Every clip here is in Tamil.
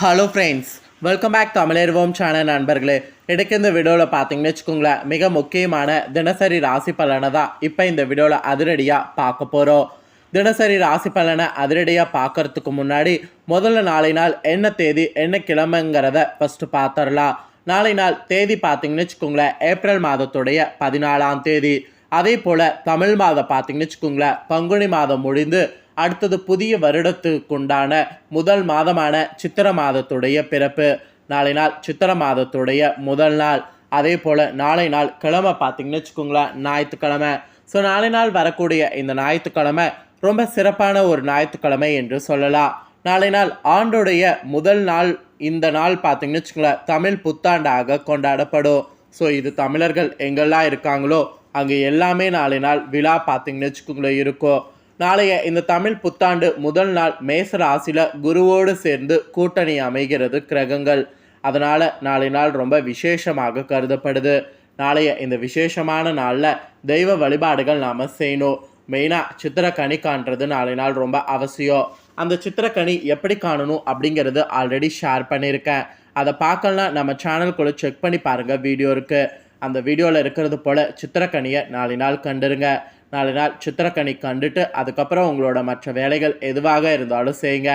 Hello friends welcome back Tamizharvom channel நண்பர்களே. இடைக்கு இந்த வீடியோவில் பார்த்தீங்கன்னு வச்சுக்கோங்களேன் மிக முக்கியமான தினசரி ராசி பலனை தான் இப்போ இந்த வீடியோவில் அதிரடியாக பார்க்க போகிறோம் தினசரி ராசி பலனை அதிரடியாக பார்க்கறதுக்கு முன்னாடி முதல்ல நாளை நாள் என்ன தேதி என்ன கிழமைங்கிறத ஃபஸ்ட்டு பார்த்துடலாம். நாளை நாள் தேதி பார்த்தீங்கன்னு வச்சுக்கோங்களேன் ஏப்ரல் மாதத்துடைய பதினாலாம் தேதி. அதே போல் தமிழ் மாதம் பார்த்தீங்கன்னு வச்சுக்கோங்களேன் பங்குனி மாதம் முடிந்து அடுத்தது புதிய வருடத்துக்குண்டான முதல் மாதமான சித்திர மாதத்துடைய பிறப்பு. நாளை நாள் சித்திர மாதத்துடைய முதல் நாள். அதே போல் நாளை நாள் கிழமை பார்த்தீங்கன்னு வச்சுக்கோங்களேன் ஞாயிற்றுக்கிழமை. ஸோ நாளை நாள் வரக்கூடிய இந்த ஞாயிற்றுக்கிழமை ரொம்ப சிறப்பான ஒரு ஞாயிற்றுக்கிழமை என்று சொல்லலாம். நாளை நாள் ஆண்டுடைய முதல் நாள் இந்த நாள் பார்த்தீங்கன்னு வச்சுக்கோங்களேன் தமிழ் புத்தாண்டாக கொண்டாடப்படும். ஸோ இது தமிழர்கள் எங்கெல்லாம் இருக்காங்களோ அங்கே எல்லாமே நாளை நாள் விழா பார்த்தீங்கன்னு வச்சுக்கோங்களேன் இருக்கும். நாளைய இந்த தமிழ் புத்தாண்டு முதல் நாள் மேச ராசியில் குருவோடு சேர்ந்து கூட்டணி அமைகிறது கிரகங்கள். அதனால் நாளை நாள் ரொம்ப விசேஷமாக கருதப்படுது. நாளைய இந்த விசேஷமான நாளில் தெய்வ வழிபாடுகள் நாம் செய்யணும். மெயினாக சித்திரக்கனி காண்றது நாளை நாள் ரொம்ப அவசியம். அந்த சித்திரக்கனி எப்படி காணணும் அப்படிங்கிறது ஆல்ரெடி ஷேர் பண்ணியிருக்கேன். அதை பார்க்கலாம் நம்ம சேனல்குள்ளே செக் பண்ணி பாருங்கள் வீடியோ இருக்குது அந்த வீடியோவில் இருக்கிறது போல் சித்திரக்கனியை நாளை நாள் கண்டுருங்க. நாலு நாள் சித்திரக்கனி கண்டுட்டு அதுக்கப்புறம் உங்களோட மற்ற வேலைகள் எதுவாக இருந்தாலும் செய்யுங்க.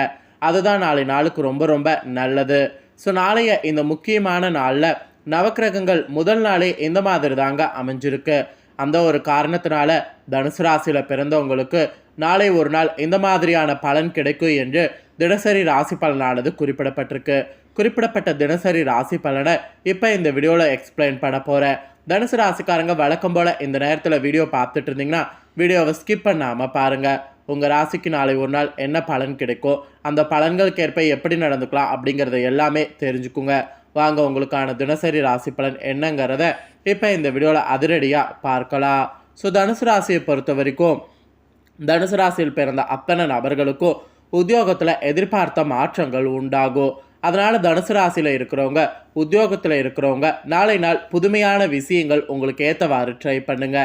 அதுதான் நாளை நாளுக்கு ரொம்ப ரொம்ப நல்லது. ஸோ நாளைய இந்த முக்கியமான நாளில் நவக்கிரகங்கள் முதல் நாளே இந்த மாதிரி தாங்க அமைஞ்சிருக்கு. அந்த ஒரு காரணத்தினால தனுசு ராசியில் பிறந்தவங்களுக்கு நாளை ஒரு நாள் இந்த மாதிரியான பலன் கிடைக்கும் என்று தினசரி ராசி பலனானது குறிப்பிடப்பட்டிருக்கு. குறிப்பிடப்பட்ட தினசரி ராசி பலனை இப்போ இந்த வீடியோவில் எக்ஸ்பிளைன் பண்ண போகிறேன் தனுசு ராசிக்காரங்க வழக்கம் போல் இந்த நேரத்தில் வீடியோ பார்த்துட்டு இருந்தீங்கன்னா வீடியோவை ஸ்கிப் பண்ணாமல் பாருங்கள் உங்கள் ராசிக்கு நாளை ஒரு நாள் என்ன பலன் கிடைக்கும் அந்த பலன்களுக்கு ஏற்ப எப்படி நடந்துக்கலாம் அப்படிங்கிறத எல்லாமே தெரிஞ்சுக்குங்க. வாங்க உங்களுக்கான தினசரி ராசி பலன் என்னங்கிறத இப்போ இந்த வீடியோவில் அதிரடியாக பார்க்கலாம். ஸோ தனுசு ராசியை பொறுத்த வரைக்கும் தனுசு ராசியில் பிறந்த அத்தனை நபர்களுக்கும் உத்தியோகத்தில் எதிர்பார்த்த மாற்றங்கள் உண்டாகும். அதனால் தனுசு ராசியில் இருக்கிறவங்க உத்தியோகத்தில் இருக்கிறவங்க நாளை நாள் புதுமையான விஷயங்கள் உங்களுக்கு ஏற்றவாறு ட்ரை பண்ணுங்க.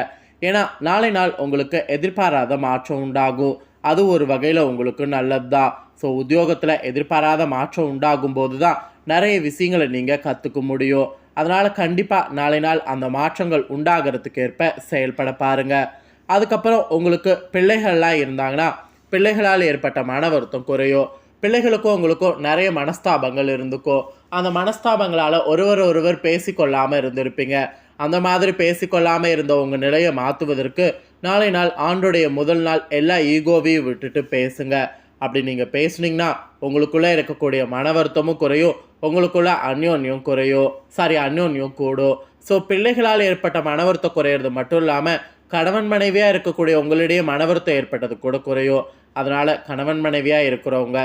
ஏன்னா நாளை நாள் உங்களுக்கு எதிர்பாராத மாற்றம் உண்டாகும். அது ஒரு வகையில் உங்களுக்கு நல்லது தான் ஸோ உத்தியோகத்தில் எதிர்பாராத மாற்றம் உண்டாகும் போது தான் நிறைய விஷயங்களை நீங்கள் கற்றுக்க முடியும். அதனால் கண்டிப்பாக நாளை நாள் அந்த மாற்றங்கள் உண்டாகிறதுக்கு ஏற்ப செயல்பட பாருங்கள் அதுக்கப்புறம் உங்களுக்கு பிள்ளைகள்லாம் இருந்தாங்கன்னா பிள்ளைகளால் ஏற்பட்ட மன வருத்தம் குறையும். பிள்ளைகளுக்கும் உங்களுக்கும் நிறைய மனஸ்தாபங்கள் இருந்துக்கும் அந்த மனஸ்தாபங்களால் ஒருவர் ஒருவர் பேசிக்கொள்ளாமல் இருந்திருப்பீங்க. அந்த மாதிரி பேசிக்கொள்ளாமல் இருந்த உங்கள் நிலையை மாற்றுவதற்கு நாளை நாள் ஆண்டுடைய முதல் நாள் எல்லா ஈகோவையும் விட்டுட்டு பேசுங்க. அப்படி நீங்கள் பேசுனீங்கன்னா உங்களுக்குள்ளே இருக்கக்கூடிய மன வருத்தமும் குறையும் உங்களுக்குள்ள அந்யோன்யம் குறையும். சாரி அந்யோன்யம் கூடும். ஸோ பிள்ளைகளால் ஏற்பட்ட மன வருத்தம் குறையிறது மட்டும் இல்லாமல் கணவன் மனைவியாக இருக்கக்கூடிய உங்களிடையே மனவருத்தம் ஏற்பட்டது கூட குறையும் அதனால் கணவன் மனைவியாக இருக்கிறவங்க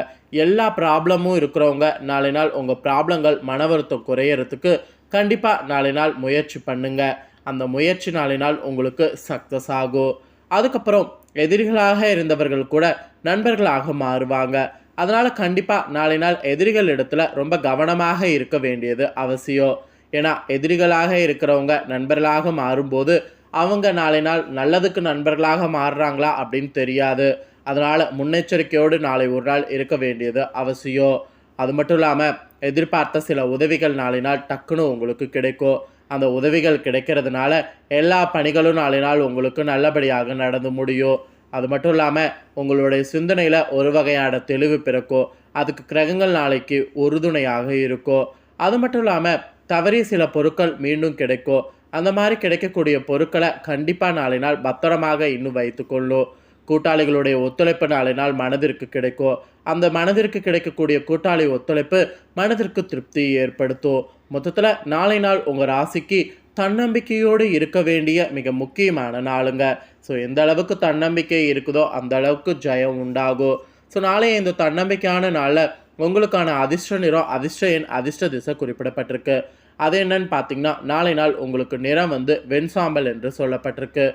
எல்லா ப்ராப்ளமும் இருக்கிறவங்க நாளை நாள் உங்கள் ப்ராப்ளங்கள் மன வருத்தம் குறையறதுக்கு கண்டிப்பாக நாளை நாள் முயற்சி பண்ணுங்க. அந்த முயற்சி நாளை நாள் உங்களுக்கு சக்ஸஸ் ஆகும். அதுக்கப்புறம் எதிரிகளாக இருந்தவர்கள் கூட நண்பர்களாக மாறுவாங்க. அதனால் கண்டிப்பாக நாளை நாள் எதிரிகள் இடத்துல ரொம்ப கவனமாக இருக்க வேண்டியது அவசியம். ஏன்னா எதிரிகளாக இருக்கிறவங்க நண்பர்களாக மாறும்போது அவங்க நாளை நாள் நல்லதுக்கு நண்பர்களாக மாறுறாங்களா அப்படின்னு தெரியாது. அதனால் முன்னெச்சரிக்கையோடு நாளை ஒரு நாள் இருக்க வேண்டியது அவசியம். அது மட்டும் இல்லாமல் எதிர்பார்த்த சில உதவிகள் நாளை நாள் டக்குன்னு உங்களுக்கு கிடைக்கும். அந்த உதவிகள் கிடைக்கிறதுனால எல்லா பணிகளும் நாளை நாள் உங்களுக்கு நல்லபடியாக நடந்து முடியும். அது மட்டும் இல்லாமல் உங்களுடைய சிந்தனையில் ஒரு வகையான தெளிவு பிறக்கும். அதுக்கு கிரகங்கள் நாளைக்கு உறுதுணையாக இருக்கும். அது மட்டும் இல்லாமல் தவறிய சில பொருட்கள் மீண்டும் கிடைக்கும். அந்த மாதிரி கிடைக்கக்கூடிய பொருட்களை கண்டிப்பாக நாளை நாள் பத்திரமாக இன்னும் வைத்துக்கொள்ளும் கூட்டாளிகளுடைய ஒத்துழைப்பு நாளை நாள் மனதிற்கு கிடைக்கும் அந்த மனதிற்கு கிடைக்கக்கூடிய கூட்டாளி ஒத்துழைப்பு மனதிற்கு திருப்தி ஏற்படுத்தும் மொத்தத்தில் நாளை நாள் உங்கள் ராசிக்கு தன்னம்பிக்கையோடு இருக்க வேண்டிய மிக முக்கியமான நாளுங்க. ஸோ எந்த அளவுக்கு தன்னம்பிக்கை இருக்குதோ அந்த அளவுக்கு ஜெயம் உண்டாகும் ஸோ நாளைய இந்த தன்னம்பிக்கையான நாளில் உங்களுக்கான அதிர்ஷ்ட நிறம் அதிர்ஷ்ட எண் அதிர்ஷ்ட திசை குறிப்பிடப்பட்டிருக்கு. அது என்னன்னு பார்த்தீங்கன்னா நாளை நாள் உங்களுக்கு நிறம் வந்து வெண்சாம்பல் என்று சொல்லப்பட்டிருக்கு.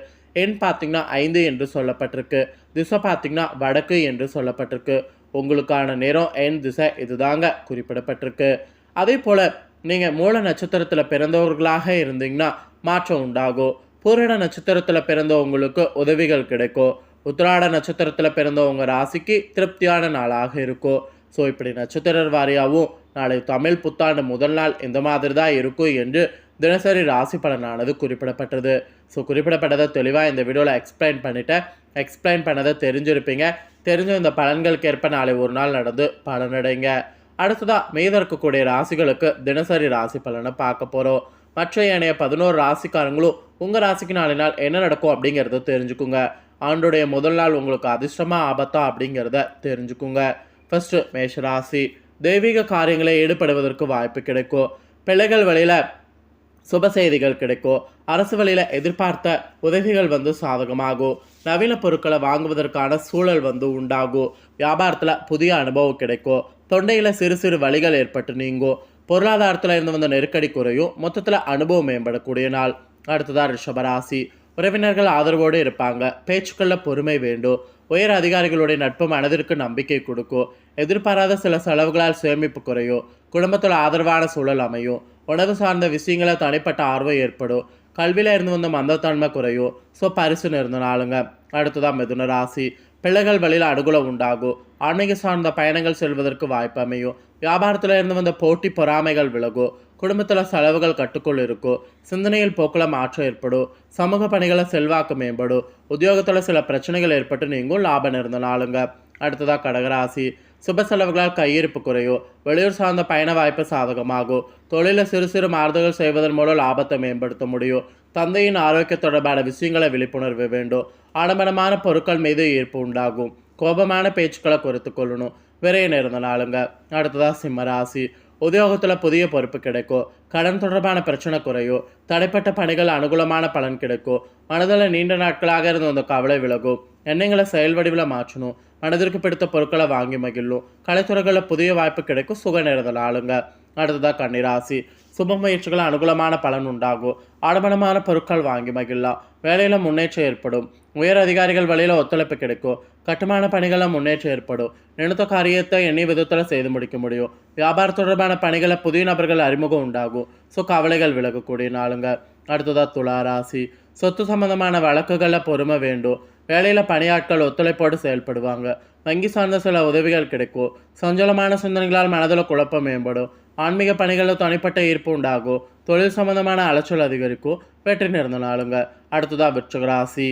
எண் பார்த்தீங்கன்னா ஐந்து என்று சொல்லப்பட்டிருக்கு. திசை பார்த்தீங்கன்னா வடக்கு என்று சொல்லப்பட்டிருக்கு. உங்களுக்கான நிறம் எண் திசை இதுதாங்க குறிப்பிடப்பட்டிருக்கு. அதே போல் நீங்கள் மூல நட்சத்திரத்தில் பிறந்தவர்களாக இருந்தீங்கன்னா மாற்றம் உண்டாகும். பூரண நட்சத்திரத்தில் பிறந்தவங்களுக்கு உதவிகள் கிடைக்கும். உத்திராட நட்சத்திரத்தில் பிறந்தவங்க ராசிக்கு திருப்தியான நாளாக இருக்கும். ஸோ இப்படி நட்சத்திர வாரியாகவும் நாளை தமிழ் புத்தாண்டு முதல் நாள் இந்த மாதிரி தான் இருக்கும் என்று தினசரி ராசி பலனானது குறிப்பிடப்பட்டது. ஸோ குறிப்பிடப்பட்டதை தெளிவாக இந்த வீடியோவில் எக்ஸ்பிளைன் பண்ணிவிட்டேன் எக்ஸ்பிளைன் பண்ணதை தெரிஞ்சிருப்பீங்க. தெரிஞ்ச இந்த பலன்களுக்கு ஏற்ப நாளை ஒரு நாள் நடந்து பலனடைங்க அடுத்ததாக மீத இருக்கக்கூடிய ராசிகளுக்கு தினசரி ராசி பலனை பார்க்க போகிறோம் மற்ற ஏனைய பதினோரு ராசிக்காரங்களும் உங்கள் ராசிக்கு நாளை நாள் என்ன நடக்கும் அப்படிங்கிறத தெரிஞ்சுக்குங்க. ஆண்டுடைய முதல் நாள் உங்களுக்கு அதிர்ஷ்டமாக ஆபத்தா அப்படிங்கிறத தெரிஞ்சுக்குங்க. ஃபஸ்ட்டு மேஷராசி தெய்வீக காரியங்களை ஈடுபடுவதற்கு வாய்ப்பு கிடைக்கும். பிள்ளைகள் வழியில் சுப செய்திகள் கிடைக்கும். அரசு வழியில் எதிர்பார்த்த உதவிகள் வந்து சாதகமாகும். நவீன பொருட்களை வாங்குவதற்கான சூழல் வந்து உண்டாகும். வியாபாரத்தில் புதிய அனுபவம் கிடைக்கும். தொண்டையில் சிறு சிறு வழிகள் ஏற்பட்டு நீங்கும். பொருளாதாரத்தில் இருந்து வந்த நெருக்கடி குறையும். மொத்தத்தில் அனுபவம் மேம்படக்கூடிய நாள். அடுத்ததா ரிஷபராசி உறவினர்கள் ஆதரவோடு இருப்பாங்க. பேச்சுக்களில் பொறுமை வேண்டும். உயர் அதிகாரிகளுடைய நட்பு மனதிற்கு நம்பிக்கை கொடுக்கும். எதிர்பாராத சில செலவுகளால் சேமிப்பு குறையும். குடும்பத்தில் ஆதரவான சூழல் அமையும். உணவு சார்ந்த விஷயங்கள தனிப்பட்ட ஆர்வம் ஏற்படும். கல்வியில் இருந்து வந்த மந்தத்தன்மை குறையும். ஸோ பரிசுன்னு இருந்தனாலுங்க அடுத்ததான் மிதுன ராசி. பிள்ளைகள் வழியில் அனுகூலம் உண்டாகும் ஆன்மீக சார்ந்த பயணங்கள் செல்வதற்கு வாய்ப்பு அமையும். வியாபாரத்தில் இருந்து வந்த போட்டி பொறாமைகள் விலகும் குடும்பத்தில் செலவுகள் கட்டுக்குள் இருக்கும் சிந்தனையில் போக்கில் மாற்றம் ஏற்படும். சமூக பணிகளை செல்வாக்கு மேம்படும். உத்தியோகத்தில் சில பிரச்சனைகள் ஏற்பட்டு நீங்கும் லாபம் இருந்த நாளுங்க. அடுத்ததாக கடகராசி. சுப செலவுகளால் கையிருப்பு குறையும். வெளியூர் சார்ந்த பயண வாய்ப்பு சாதகமாகும். தொழிலில் சிறு சிறு மாறுதல்கள் செய்வதன் மூலம் லாபத்தை மேம்படுத்த முடியும். தந்தையின் ஆரோக்கிய தொடர்பான விஷயங்களை விழிப்புணர்வு வேண்டும். ஆடம்பரமான பொருட்கள் மீது ஈர்ப்பு உண்டாகும். கோபமான பேச்சுக்களை குறைத்து கொள்ளணும். விரைய நேர்ந்த நாளுங்க. அடுத்ததாக சிம்மராசி உத்தியோகத்தில் புதிய பொறுப்பு கிடைக்கும். கடன் தொடர்பான பிரச்சனை குறையும். தடைப்பட்ட பணிகள் அனுகூலமான பலன் கிடைக்கும். மனதில் நீண்ட நாட்களாக இருந்த அந்த கவலை விலகும். எண்ணங்களை செயல் வடிவில் மாற்றணும். மனதிற்கு பிடித்த பொருட்களை வாங்கி மகிழும் கலைத்துறைகளில் புதிய வாய்ப்பு கிடைக்கும். சுக நேரத்தில் ஆளுங்க அடுத்ததாக கன்னிராசி. சுப முயற்சிகள் அனுகூலமான பலன் உண்டாகும். ஆடம்பரமான பொருட்கள் வாங்கி மகிழலாம். வேலையில் முன்னேற்றம் ஏற்படும். உயர் அதிகாரிகள் வழியில் ஒத்துழைப்பு கிடைக்கும். கட்டுமான பணிகளில் முன்னேற்றம் ஏற்படும். நினைத்த காரியத்தை எண்ணி விதத்தில் செய்து முடிக்க முடியும். வியாபார தொடர்பான பணிகளை புதிய நபர்கள் அறிமுகம் உண்டாகும். ஸோ கவலைகள் விலகக்கூடிய நாளுங்க. அடுத்ததாக துளா ராசி. சொத்து சம்பந்தமான வழக்குகளில் பொறுமை வேண்டும். வேலையில் பணியாட்கள் ஒத்துழைப்போடு செயல்படுவாங்க. வங்கி சார்ந்த சில உதவிகள் கிடைக்கும். சஞ்சலமான சிந்தனைகளால் மனதில் குழப்பம் மேம்படும். ஆன்மீக பணிகளில் தனிப்பட்ட ஈர்ப்பு உண்டாகும். தொழில் சம்பந்தமான அலைச்சல் அதிகரிக்கும். வெற்றி நிறந்த நாளுங்க. அடுத்ததாக விருச்சகராசி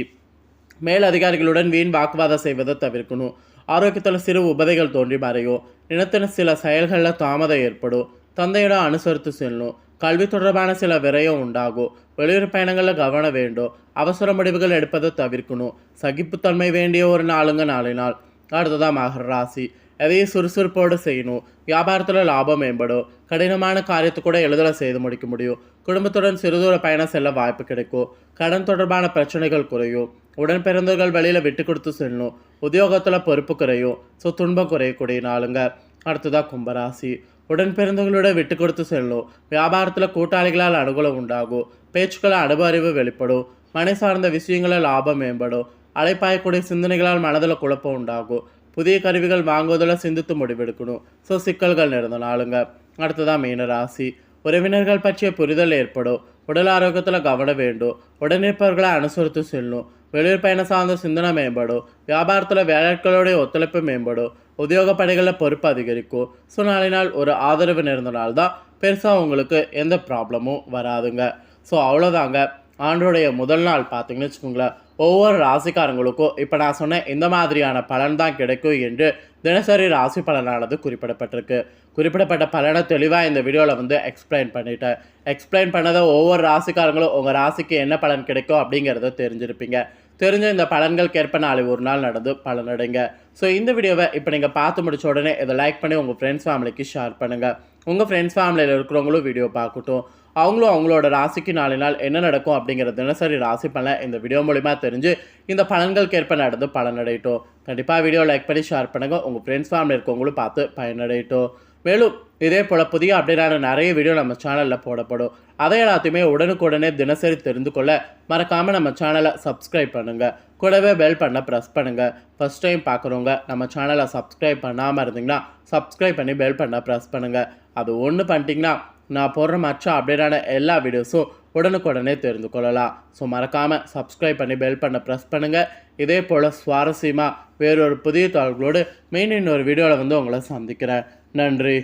மேல் அதிகாரிகளுடன் வீண் வாக்குவாதம் செய்வதை தவிர்க்கணும். ஆரோக்கியத்தில் சிறு உபதைகள் தோன்றி மறையும். இனத்தின சில செயல்களில் தாமதம் ஏற்படும். தந்தையிடம் அனுசரித்து செல்லணும். கல்வி தொடர்பான சில விரயம் உண்டாகும் வெளியூர் பயணங்களில் கவனம் வேண்டும் அவசர முடிவுகள் எடுப்பதை தவிர்க்கணும் சகிப்புத்தன்மை வேண்டிய ஒரு நாளுங்க நாளை நாள் அடுத்ததாக மகர ராசி. எதையும் சுறுசுறுப்போடு செய்யணும் வியாபாரத்தில் லாபம் மேம்படும் கடினமான காரியத்தை கூட எளிதில் செய்து முடிக்க முடியும் குடும்பத்துடன் சிறுதூர பயணம் செல்ல வாய்ப்பு கிடைக்கும் கடன் தொடர்பான பிரச்சனைகள் குறையும் உடன் பிறந்தவர்கள் வெளியில் விட்டு கொடுத்து செல்லணும் உத்தியோகத்தில் பொறுப்பு குறையும் ஸோ துன்பம் குறையக்கூடிய நாளுங்க. அடுத்ததாக கும்பராசி. உடன் பிறந்தவங்களோட விட்டு கொடுத்து செல்லும். வியாபாரத்தில் கூட்டாளிகளால் அனுகூலம் உண்டாகும். பேச்சுக்கள் அனுபவறிவு வெளிப்படும். மனை சார்ந்த விஷயங்களில் லாபம் மேம்படும். அலைப்பாயக்கூடிய சிந்தனைகளால் மனதில் குழப்பம் உண்டாகும். புதிய கருவிகள் வாங்குவதில் சிந்தித்து முடிவெடுக்கணும். ஸோ சிக்கல்கள் நிறந்த நாளுங்க. அடுத்ததான் மீன ராசி. உறவினர்கள் பற்றிய புரிதல் ஏற்படும். உடல் ஆரோக்கியத்தில் கவனம் வேண்டும். உடனிருப்பவர்களை அனுசரித்து செல்லும். வெளியூர் பயண சார்ந்த சிந்தனை மேம்படும் வியாபாரத்தில் வேலையாட்களுடைய ஒத்துழைப்பு மேம்படும் உத்தியோக பணிகளில் பொறுப்பு அதிகரிக்கும் ஸோ நாளை நாள் ஒரு ஆதரவு நிறந்தனால்தான் பெருசாக உங்களுக்கு எந்த ப்ராப்ளமும் வராதுங்க ஸோ அவ்வளோதாங்க ஆண்டோடைய முதல் நாள் பார்த்தீங்கன்னு வச்சுக்கோங்களேன் ஒவ்வொரு ராசிக்காரங்களுக்கும் இப்போ நான் சொன்ன இந்த மாதிரியான பலன் தான் கிடைக்கும் என்று தினசரி ராசி பலனானது குறிப்பிடப்பட்டிருக்கு. குறிப்பிடப்பட்ட பலனை தெளிவாக இந்த வீடியோவில் வந்து எக்ஸ்பிளைன் பண்ணிட்டேன். எக்ஸ்பிளைன் பண்ணதை ஒவ்வொரு ராசிக்காரங்களும் உங்கள் ராசிக்கு என்ன பலன் கிடைக்கும் அப்படிங்கிறத தெரிஞ்சிருப்பீங்க. தெரிஞ்ச இந்த பலன்களுக்கு ஏற்ப நாளை ஒரு நாள் நடந்து பலனடைங்க. ஸோ இந்த வீடியோவை இப்போ நீங்கள் பார்த்து முடிச்ச உடனே இதை லைக் பண்ணி உங்கள் ஃப்ரெண்ட்ஸ் ஃபேமிலிக்கு ஷேர் பண்ணுங்கள் உங்கள் ஃப்ரெண்ட்ஸ் ஃபேமிலியில் இருக்கிறவங்களும் வீடியோ பார்க்கட்டும். அவங்களும் அவங்களோட ராசிக்கு நாலு நாள் என்ன நடக்கும் அப்படிங்கிற தினசரி ராசி பலன் இந்த வீடியோ மூலிமா தெரிஞ்சு இந்த பலன்களுக்கு ஏற்ப நடந்து பலனடையட்டும். கண்டிப்பாக வீடியோ லைக் பண்ணி ஷேர் பண்ணுங்கள் உங்கள் ஃப்ரெண்ட்ஸ் ஃபேமிலி இருக்கவங்களும் பார்த்து பயனடையட்டும். மேலும் இதே போல் புதிய அப்டேட்டான நிறைய வீடியோ நம்ம சேனலில் போடப்படும். அதை எல்லாத்தையுமே உடனுக்குடனே தினசரி தெரிந்து கொள்ள மறக்காமல் நம்ம சேனலை சப்ஸ்கிரைப் பண்ணுங்கள் கூடவே பெல் பண்ண ப்ரெஸ் பண்ணுங்கள் ஃபஸ்ட் டைம் பார்க்குறவங்க நம்ம சேனலை சப்ஸ்கிரைப் பண்ணாமல் இருந்தீங்கன்னா சப்ஸ்கிரைப் பண்ணி பெல் பண்ண ப்ரெஸ் பண்ணுங்கள் அது ஒன்று பண்ணிட்டீங்கன்னா நான் போடுற மற்ற அப்டேட்டான எல்லா வீடியோஸும் உடனுக்குடனே தெரிந்து கொள்ளலாம். ஸோ மறக்காமல் சப்ஸ்கிரைப் பண்ணி பெல் பண்ண ப்ரெஸ் பண்ணுங்கள் இதே போல் சுவாரஸ்யமாக வேறொரு புதிய தாள்களோடு மெயின் இன்னொரு வீடியோவில் வந்து உங்களை சந்திக்கிறேன். நன்றி.